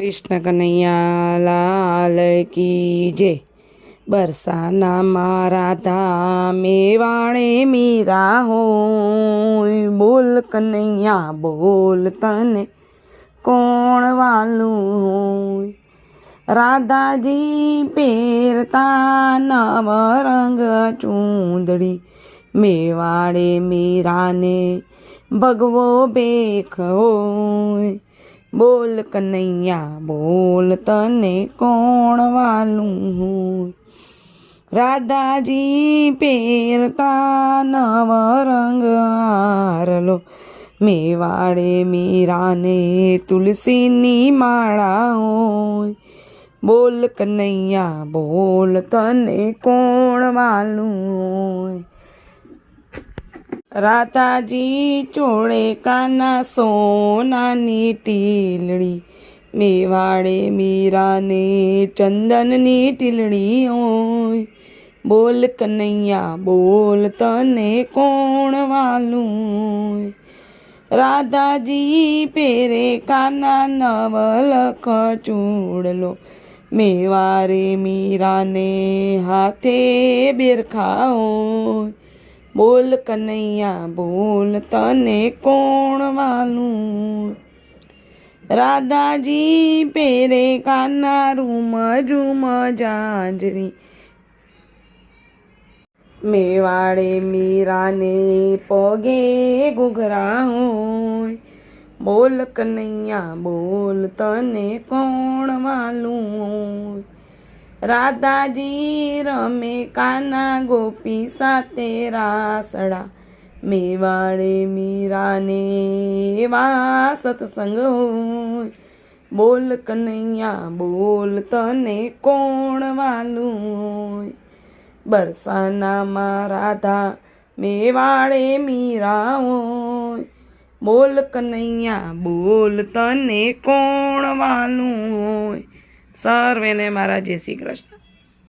કૃષ્ણ કનૈયા લાલ કી જય. બરસાના મારા ધામે વાણે મીરા હોય. બોલ કનૈયા, બોલ તને કોણ વાલું હોય? રાધાજી પહેરતા નવ રંગ ચૂંદડી. મેવાડે મીરાને ભગવો બેખ હોય. બોલ કનૈયા બોલ તને કોણ વાલું હું? રાધાજી પહેરતા નવ રંગ હારલો મેવાડે મીરાને તુલસીની માળા હોય. બોલ કનૈયા બોલ તને કોણ વાલું હોય? રાધાજી ચોળે કાના સોનાની ટીલડી, મેવાડે મીરાને ચંદનની ટીલડી હોય બોલ કનૈયા, બોલ તને કોણ વાલું રાધાજી પેરે કાના નવલખ ચૂડલો મેવારે મીરાને હાથે બેરખાઓ બોલ કનૈયા, બોલ તને કોણ વાલું? રાધાજી પેરે કાના રૂમ ઝુમ જાંજરી. મેવાડે મીરાને પગે ઘૂઘરા હોય. બોલ કનૈયા, બોલ તને કોણ વાલું? રાધાજી રમે કાના ગોપી સાથે રાસડા. મેવાડે મીરાને એવા સત્સંગ હોય. બોલ કનૈયા, બોલ તને કોણ વાલું હોય? બરસાનામાં રાધા, મેવાડે મીરા હોય. બોલ કનૈયા, બોલ તને કોણ વાલું હોય? સર્વેને મારા જય શ્રી કૃષ્ણ.